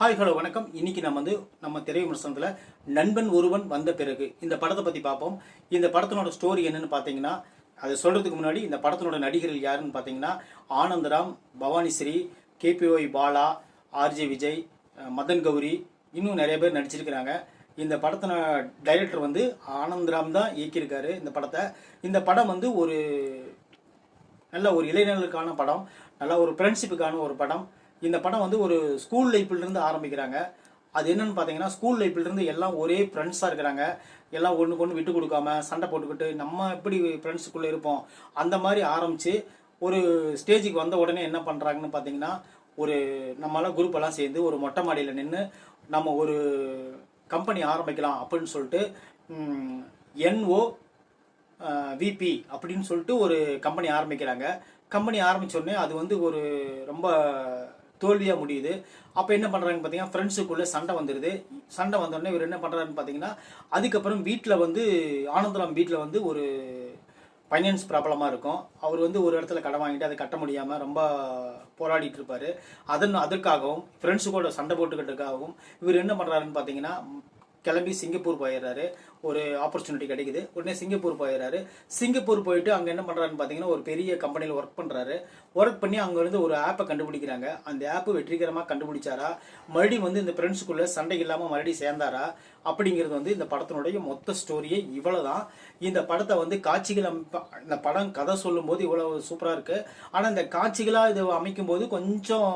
Hi hello வணக்கம். இன்னைக்கு நம்ம வந்து நம்ம திரை விமர்சனத்தில் நண்பன் ஒருவன் வந்த பிறகு இந்த படத்தை பற்றி பார்ப்போம். இந்த படத்தினோட ஸ்டோரி என்னன்னு பார்த்தீங்கன்னா அதை சொல்கிறதுக்கு முன்னாடி இந்த படத்தினோட நடிகர்கள் யாருன்னு பார்த்தீங்கன்னா Anandaram Bhavanisree KPY KPY Bala RJ Vijay Madan Gowri இன்னும் நிறைய பேர் நடிச்சிருக்கிறாங்க. இந்த படத்தின டைரக்டர் வந்து ஆனந்தராம் தான் இயக்கியிருக்காரு இந்த படத்தை. இந்த படம் வந்து ஒரு நல்ல ஒரு இளைஞர்களுக்கான படம் நல்ல ஒரு ஃப்ரெண்ட்ஷிப்புக்கான ஒரு படம். இந்த படம் வந்து ஒரு ஸ்கூல் லைஃப்லேருந்து ஆரம்பிக்கிறாங்க. அது என்னன்னு பார்த்தீங்கன்னா ஸ்கூல் லைஃப்லேருந்து எல்லாம் ஒரே ஃப்ரெண்ட்ஸாக இருக்கிறாங்க. எல்லாம் ஒன்றுக்கு ஒன்று விட்டு கொடுக்காம சண்டை போட்டுக்கிட்டு நம்ம எப்படி ஃப்ரெண்ட்ஸுக்குள்ளே இருப்போம்? அந்த மாதிரி ஆரம்பித்து ஒரு ஸ்டேஜுக்கு வந்த உடனே என்ன பண்ணுறாங்கன்னு பார்த்தீங்கன்னா ஒரு நம்மளாம் குரூப்பெல்லாம் சேர்ந்து ஒரு மொட்டை மாடியில் நின்று நம்ம ஒரு கம்பெனி ஆரம்பிக்கலாம் அப்படின்னு சொல்லிட்டு என்ஓ விபி அப்படின்னு சொல்லிட்டு ஒரு கம்பெனி ஆரம்பிக்கிறாங்க. கம்பெனி ஆரம்பிச்ச உடனே அது வந்து ஒரு ரொம்ப தோல்வியாக முடியுது. அப்போ என்ன பண்ணுறாங்கன்னு பார்த்தீங்கன்னா ஃப்ரெண்ட்ஸுக்குள்ளே சண்டை வந்துடுது சண்டை வந்தோடனே இவர் என்ன பண்ணுறாருன்னு பார்த்தீங்கன்னா அதுக்கப்புறம் வீட்டில் வந்து ஆனந்தராம் வீட்டில் வந்து ஒரு ஃபைனான்ஸ் ப்ராப்ளமாக இருக்கும். அவர் வந்து ஒரு இடத்துல கடன் வாங்கிட்டு அதை கட்ட முடியாமல் ரொம்ப போராடிட்டு இருப்பார். அதன் அதற்காகவும் ஃப்ரெண்ட்ஸு கூட சண்டை போட்டுக்கிட்டதுக்காகவும் இவர் என்ன பண்ணுறாருன்னு பார்த்தீங்கன்னா கிளம்பி சிங்கப்பூர் போயிடுறாரு. ஒரு ஆப்பர்ச்சுனிட்டி கிடைக்குது. உடனே சிங்கப்பூர் போயிடுறாரு. சிங்கப்பூர் போயிட்டு அங்கே என்ன பண்ணுறாருன்னு பார்த்தீங்கன்னா ஒரு பெரிய கம்பெனியில் ஒர்க் பண்ணுறாரு ஒர்க் பண்ணி அங்கேருந்து ஒரு ஆப்பை கண்டுபிடிக்கிறாங்க. அந்த ஆப்பு வெற்றிகரமாக கண்டுபிடிச்சாரா? மறுபடியும் வந்து இந்த ஃப்ரெண்ட்ஸுக்குள்ளே சண்டை இல்லாமல் மறுபடியும் சேர்ந்தாரா? அப்படிங்கிறது வந்து இந்த படத்தினுடைய மொத்த ஸ்டோரியே இவ்வளோ தான் இந்த படத்தை வந்து காட்சிகள் இந்த படம் கதை சொல்லும்போது இவ்வளோ சூப்பராக இருக்குது ஆனால் இந்த காட்சிகளாக இது அமைக்கும் போது கொஞ்சம்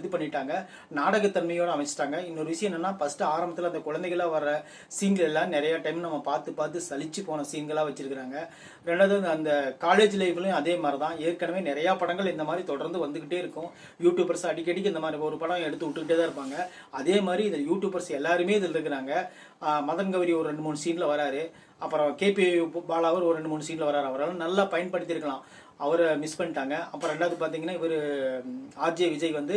இது பண்ணிட்டாங்க. நாடகத்தன்மையோடு அமைச்சிட்டாங்க. இன்னொரு விஷயம் என்னன்னா ஃபஸ்ட்டு ஆரம்பத்தில் அந்த குழந்தைகளாக வர சீன்கள் எல்லாம் நிறைய டைம் நம்ம பார்த்து பார்த்து சலிச்சு போன சீன்களாக வச்சிருக்கிறாங்க. ரெண்டாவது அந்த- காலேஜ் லைஃப்லையும் அதே மாதிரி தான் ஏற்கனவே நிறையா படங்கள் இந்த மாதிரி தொடர்ந்து வந்துக்கிட்டே இருக்கும். யூடியூபர்ஸ் அடிக்கடிக்கு இந்த மாதிரி ஒரு படம் எடுத்து விட்டுக்கிட்டே தான் இருப்பாங்க. அதே மாதிரி இந்த யூடியூபர்ஸ் எல்லாருமே இதில் இருக்கிறாங்க. மதன் கௌரி ஒரு ரெண்டு மூணு சீனில் வராரு. அப்புறம் கேபி பாலாவர் ஒரு ரெண்டு மூணு சீனில் வராரு. அவரால் நல்லா பயன்படுத்தியிருக்கலாம். அவரை மிஸ் பண்ணிட்டாங்க. அப்புறம் ரெண்டாவது பார்த்தீங்கன்னா இவர் ஆர்ஜே விஜய் வந்து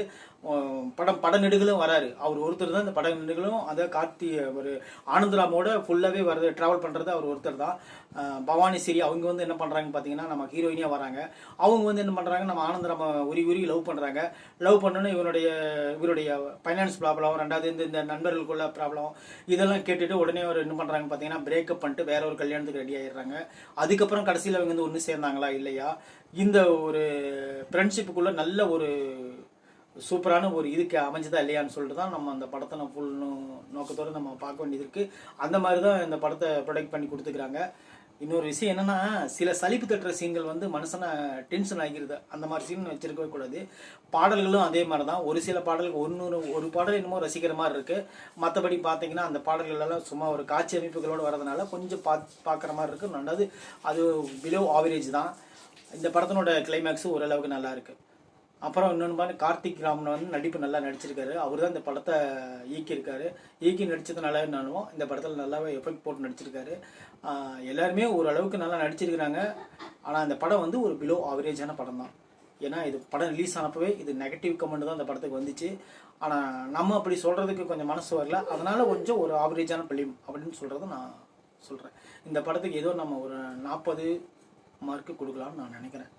படம் பட நெடுகளும் வராரு. அவர் ஒருத்தர் தான் இந்த பட நெடுகளும் அதை கார்த்தி ஒரு ஆனந்தராமோட ஃபுல்லாகவே வருது ட்ராவல் பண்ணுறது அவர் ஒருத்தர் தான். பவானி ஸ்ரீ அவங்க வந்து என்ன பண்ணுறாங்க பார்த்தீங்கன்னா நம்ம ஹீரோயினியாக வராங்க. அவங்க வந்து என்ன பண்ணுறாங்க நம்ம ஆனந்தராம உரி உரி லவ் பண்ணுறாங்க லவ் பண்ணோன்னு இவனுடைய இவருடைய ஃபைனான்ஸ் ப்ராப்ளம் ரெண்டாவது இந்த இந்த நண்பர்களுக்குள்ள ப்ராப்ளம் இதெல்லாம் கேட்டுட்டு உடனே அவர் என்ன பண்ணுறாங்க பார்த்தீங்கன்னா பிரேக்கப் பண்ணிட்டு வேற ஒரு கல்யாணத்துக்கு ரெடி ஆகிடுறாங்க அதுக்கப்புறம் கடைசியில் அவங்க வந்து ஒன்று சேர்ந்தாங்களா இல்லையா? இந்த ஒரு ஃப்ரெண்ட்ஷிப்புக்குள்ள நல்ல ஒரு சூப்பரான ஒரு இதுக்கு அமைஞ்சதா இல்லையான்னு சொல்லிட்டு தான் நம்ம அந்த படத்தை நம்ம ஃபுல் நோக்கத்தோடு நம்ம பார்க்க வேண்டியது இருக்குது அந்த மாதிரி தான் இந்த படத்தை ப்ரொடக்ட் பண்ணி கொடுத்துக்கிறாங்க. இன்னொரு விஷயம் என்னன்னா சில சலிப்பு தட்டுற சீன்கள் வந்து மனுஷனை டென்ஷன் ஆகிருது. அந்த மாதிரி சீன் வச்சிருக்கவே கூடாது. பாடல்களும் அதே மாதிரி தான். ஒரு சில பாடல்கள் ஒன்று ஒரு பாடல் என்னமோ ரசிக்கிற மாதிரி இருக்கு. மற்றபடி பார்த்தீங்கன்னா அந்த பாடல்களெல்லாம் சும்மா ஒரு காட்சி அமைப்புகளோடு வரதுனால கொஞ்சம் பா பார்க்குற மாதிரி இருக்கு. ரெண்டாவது அது பிலோ ஆவரேஜ் தான். இந்த படத்தினோட கிளைமேக்ஸும் ஓரளவுக்கு நல்லா இருக்கு. அப்புறம் இன்னொன்று பாருங்க கார்த்திக் ராமன் வந்து நடிப்பு நல்லா நடிச்சிருக்காரு. அவர் தான் இந்த படத்தை இயக்கியிருக்காரு. இயக்கி நடிச்சதுனால என்னவோ இந்த படத்தில் நல்லாவே எஃபெக்ட் போட்டு நடிச்சிருக்காரு. எல்லாருமே ஓரளவுக்கு நல்லா நடிச்சிருக்கிறாங்க. ஆனால் இந்த படம் வந்து ஒரு பிலோ ஆவரேஜான படம் தான் ஏன்னா இது படம் ரிலீஸ் ஆனப்பவே இது நெகட்டிவ் கமெண்ட் தான் இந்த படத்துக்கு வந்துச்சு. ஆனால் நம்ம அப்படி சொல்கிறதுக்கு கொஞ்சம் மனசு வரல. அதனால் கொஞ்சம் ஒரு ஆவரேஜான ஃபிலிம் அப்படின்னு சொல்கிறத நான் சொல்கிறேன் இந்த படத்துக்கு ஏதோ நம்ம ஒரு நாற்பது மார்க்கு கொடுக்கலாம்னு நான் நினைக்கிறேன்.